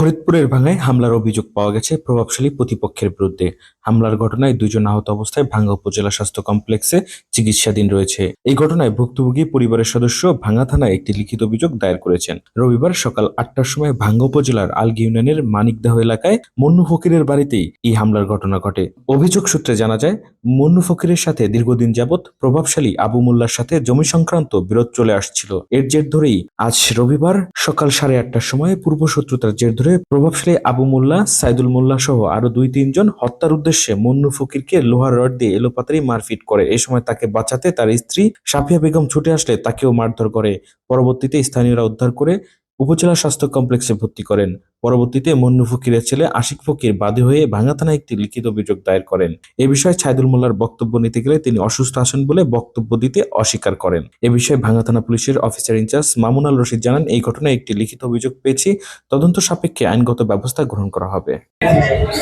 ফরিদপুরের ভাঙ্গায় হামলার অভিযোগ পাওয়া গেছে প্রভাবশালী প্রতিপক্ষের বিরুদ্ধে। হামলার ঘটনায় দুজন আহত অবস্থায় ভাঙ্গা উপজেলা স্বাস্থ্য কমপ্লেক্সে চিকিৎসাধীন রয়েছে। এই ঘটনায় ভুক্তভোগী পরিবারের সদস্য ভাঙ্গা থানায় একটি লিখিত অভিযোগ দায়ের করেছেন। রবিবার সকাল আটটার সময় ভাঙ্গা উপজেলার আলগি ইউনিয়নের মানিকদাহ এলাকায় মন্নু ফকিরের বাড়িতেই এই হামলার ঘটনা ঘটে। অভিযোগ সূত্রে জানা যায়, মন্নু ফকিরের সাথে দীর্ঘদিন যাবৎ প্রভাবশালী আবু মোল্লার সাথে জমি সংক্রান্ত বিরোধ চলে আসছিল। এর জের ধরেই আজ রবিবার সকাল সাড়ে আটটার সময় পূর্বশত্রুতার জের ধরে প্রভাবশালী আবু মোল্লা, সাইদুল মোল্লা সহ আরও দুই তিনজন হত্যার উদ্দেশ্যে মন্নু ফকিরকে লোহার রড দিয়ে এলোপাতারি মারপিট করে। এ সময় তাকে বাঁচাতে তার স্ত্রী সাফিয়া বেগম ছুটে আসলে তাকেও মারধর করে। পরবর্তীতে স্থানীয়রা উদ্ধার করে উপজেলা স্বাস্থ্য কমপ্লেক্সে ভর্তি করেন। পরবর্তীতে মন্নু ফকিরের ছেলে আশিক ফকির বাদী হয়ে ভাঙ্গা থানায় একটি লিখিত অভিযোগ দায়ের করেন। এ বিষয়ে ছাইদুল মোল্লার বক্তব্য নিতে গেলে তিনি অসুস্থ আছেন বলে বক্তব্য দিতে অস্বীকার করেন। এ বিষয়ে ভাঙ্গা থানা পুলিশের officer in charge Mamun Al Rashid জানান, এই ঘটনায় একটি লিখিত অভিযোগ পেয়েছি। তদন্ত সাপেক্ষে আইনগত ব্যবস্থা গ্রহণ করা হবে।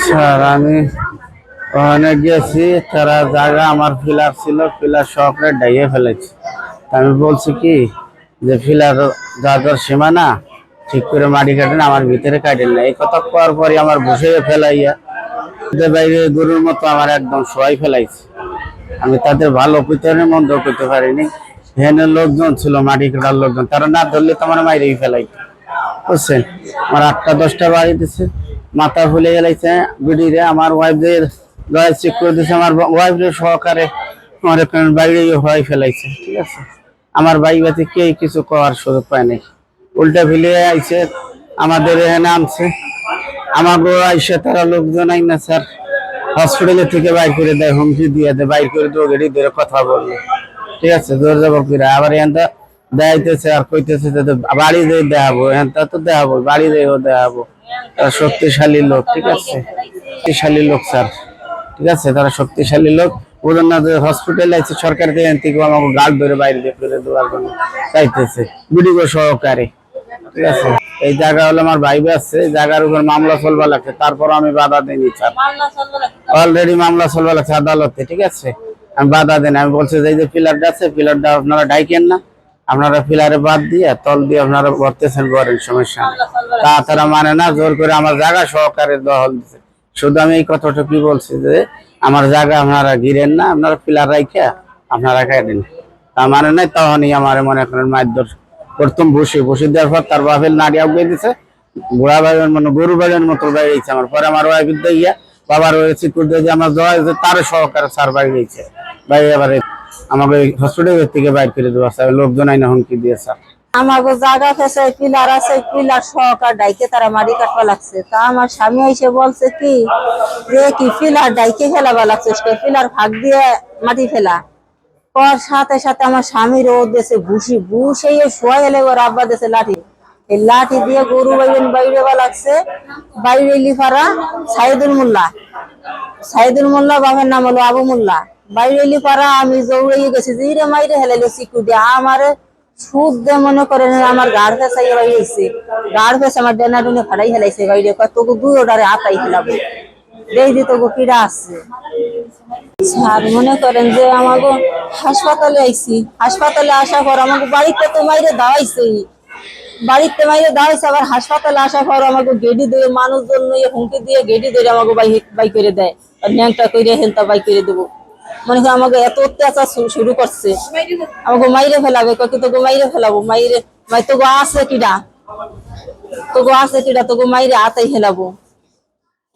স্যার, আমি ওখানে গেছি, তারা জায়গা আমার ফিলার ছিল ফিলার সহকারে ডাইয়ে ফেলেছে। আমি বলছি কি, যে ফিলার যার সীমানা ঠিক করে মাটি কাটেন আমার ভিতরে কাটেন না। এই কথা করার পরে আমার বসে ফেলাইয়া বাইরে গরুর মতো আমার একদম শোয়াই ফেলাইছে। আমি তাদের ভালো পিতনে মন্দ করতে পারিনি। এখানে লোকজন ছিল, মাটি কাটার লোকজন। তারা না ধরলে তো আমার মাইরেই ফেলাইতো। বুঝছেন? আমার আটটা, দশটা বাড়ি দিছে। মাথা ফুলে গেলাইছে, বিড়িরে। আমার ওয়াইফদের দিয়ে চেক করে দিছে, আমার ওয়াইফ সহকারে আমার বাইরে ফেলাইছে, ঠিক আছে? আমার বাই বাতে কে কিছু করার সুযোগ পায় নাই। উল্টা ফিলে আইসে আমাদের এখানে আনছে। আমাকে আইসে তারা লোকজন আই না স্যার। হসপিটালে থেকে বাইর করে দেয়, হুমকি দিয়ে দেয়, বাইর করে দেবো গেড়ি ধরে কথা বলবে ঠিক আছে জোর জবর করে আবার এখানটা দেখাইতেছে, আর কইতেছে যে বাড়ি দিয়ে দেখাবো। এখানটা তো দেখাবো, বাড়ি দিয়েও দেখাবো। তারা শক্তিশালী লোক, ঠিক আছে? শক্তিশালী লোক, স্যার। ঠিক আছে, তারা শক্তিশালী লোক। ওদের না হসপিটালে আছে সরকার থেকে আমাকে গার্ড ধরে বাইরে ফেলে দেওয়ার জন্য চাইতেছে। বিডিও সহকারে। ঠিক আছে? এই জায়গা হলো আমার ভাই আছে জায়গার উপর মামলা চলবা লাগছে তারপর আমি বাধা দিইনি স্যার অলরেডি মামলা চলবা লাগছে আদালতে ঠিক আছে? আমি বাধা দেন আমি বলছি যে এই যে পিলারটা আছে পিলারটা আপনারা ডাইকেন না আপনারা পিলারে বাদ দিয়ে তল দিয়ে আপনারা ভরতেছেন করেন সমস্যা। নেই। তা তারা মানে না জোর করে আমার জায়গা সহকারে দখল দিচ্ছে শুধু আমি এই কথাটা কি বলছি যে আমার জায়গা আপনারা গিরেন না আপনারা পিলার রাইখা আপনারা কাটেন তা মানে নাই তখনই আমার মনে করেন মারধর প্রথম বসে বসে দেওয়ার পর তার বাপের নাড়ি আগে দিছে। বুড়া ভাইয়ের মানে গরু ভাইয়ের মতো বেরিয়েছে আমার। পরে আমার ওয়াইফ গিয়া বাবার রয়েছে যে আমার জয় তার সহকারে স্যার বাড়ি গেছে। ভাই এবারে আমাকে হসপিটাল থেকে বাইর করে দেওয়া স্যার লোকজন আইনা হুমকি দিয়ে স্যার আমাকে জায়গা ফেসে পিলার আছে, পিলার সহকার ডাইকে তারা মারি কাটবা লাগছে। তা আমার স্বামী এসে বলছে কি, যে কি পিলার ডাইকে ফেলাবা লাগছে পিলার ভাগ দিয়ে মাটি ফেলা। ওর সাথে সাথে আমার স্বামীর ও দেশে ভুসি ভুসে শোয়া এলে ওর আব্বা দেশে লাঠি। এই লাঠি দিয়ে গরু বাইন বাইরে বা লাগছে। বাইরে লিফারা সাইদুল মোল্লা। সাইদুল মোল্লা বাবার নাম হলো আবু মোল্লা। বাইরে লিফারা, আমি জৌড়ে গেছি, যে রে মাইরে হেলাইলো সিকিউরিটি। আমারে সুদ দে মনে করেন আমার গাড় ফেসাই বাইরেছে গাড় ফেস আমার ডেনা ডুনে ফাড়াই হেলাইছে বাইরে। তোকে দুই ওটারে আতাই খেলাবো দেই দি তোকে কিরা আসছে স্যার, মনে করেন যে আমাকে হাসপাতালে আইছি। হাসপাতালে আসার পর আমাকে বাড়িতে তো মাইরে দাওয়াইছে বাড়িতে মাইরে দাওয়াইছে আবার হাসপাতালে আসার পর আমাকে গেডি দিয়ে মানুষজন নিয়ে হুমকি দিয়ে গেডি ধরে আমাকে বাই করে দেয়। আর ন্যাংটা করে হেলতা বাই করে দেবো। মনে হয় আমাকে এত অত্যাচার শুরু করছে। আমাকে মাইরে ফেলাবে কত তোকে মাইরে ফেলাবো, মাইরে মাই তোকে আছে কিডা তোকে আছে কিডা তোকে মাইরে আতাই ফেলাবো।